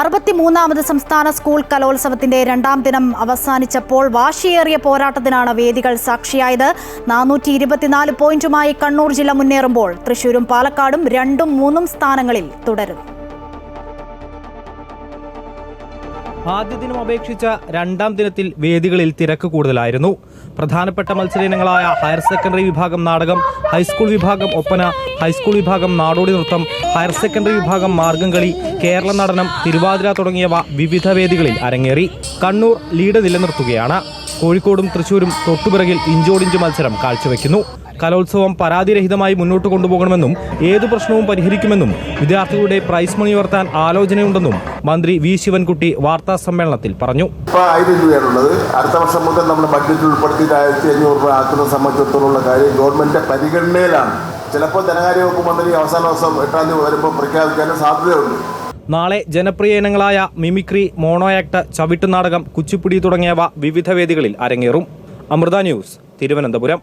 അറുപത്തിമൂന്നാമത് സംസ്ഥാന സ്കൂൾ കലോത്സവത്തിന്റെ രണ്ടാം ദിനം അവസാനിച്ചപ്പോൾ വാശിയേറിയ പോരാട്ടത്തിനാണ് വേദികൾ സാക്ഷിയായത്. നാനൂറ്റി ഇരുപത്തിനാല് പോയിന്റുമായി കണ്ണൂർ ജില്ല മുന്നേറുമ്പോൾ തൃശൂരും പാലക്കാടും രണ്ടും മൂന്നും സ്ഥാനങ്ങളിൽ തുടരുന്നു. ആദ്യ ദിനം അപേക്ഷിച്ച രണ്ടാം ദിനത്തിൽ വേദികളിൽ തിരക്ക് കൂടുതലായിരുന്നു. പ്രധാനപ്പെട്ട മത്സര ഇനങ്ങളായ ഹയർ സെക്കൻഡറി വിഭാഗം നാടകം ഹൈസ്കൂൾ വിഭാഗം ഒപ്പന ഹൈസ്കൂൾ വിഭാഗം നാടോടി നൃത്തം ഹയർ സെക്കൻഡറി വിഭാഗം മാർഗംകളി കേരള നടനം തിരുവാതിര തുടങ്ങിയവ വിവിധ വേദികളിൽ അരങ്ങേറി. കണ്ണൂർ ലീഡ് നിലനിർത്തുകയാണ്. കോഴിക്കോടും തൃശൂരും തൊട്ടുപിറകിൽ ഇഞ്ചോടിഞ്ച് മത്സരം കാഴ്ചവെക്കുന്നു. കലോത്സവം പരാതിരഹിതമായി മുന്നോട്ട് കൊണ്ടുപോകണമെന്നും ഏതു പ്രശ്നവും പരിഹരിക്കുമെന്നും വിദ്യാർത്ഥികളുടെ പ്രൈസ് മണി ഉയർത്താൻ ആലോചനയുണ്ടെന്നും മന്ത്രി വി ശിവൻകുട്ടി വാർത്താ സമ്മേളനത്തിൽ പറഞ്ഞു. അടുത്ത വർഷം മുതൽ നമ്മൾ ബഡ്ജറ്റിൽ ഉൾപ്പെടുത്തിയിട്ട് ആയിരത്തി അഞ്ഞൂറ് രൂപ ആക്കുന്ന സംബന്ധിച്ചിടത്തോളം കാര്യം ഗവൺമെന്റ് പരിഗണനയിലാണ്. ചിലപ്പോൾ ധനകാര്യ വകുപ്പ് മന്ത്രി അവസാന ദിവസം എട്ടാം തീയതി വരുമ്പോൾ പ്രഖ്യാപിക്കാനും സാധ്യതയുണ്ട്. നാളെ ജനപ്രിയ ഇനങ്ങളായ മിമിക്രി മോണോ ആക്ട് ചവിട്ടുനാടകം കുച്ചിപ്പുടി തുടങ്ങിയവ വിവിധ വേദികളിൽ അരങ്ങേറും. അമൃത ന്യൂസ് തിരുവനന്തപുരം.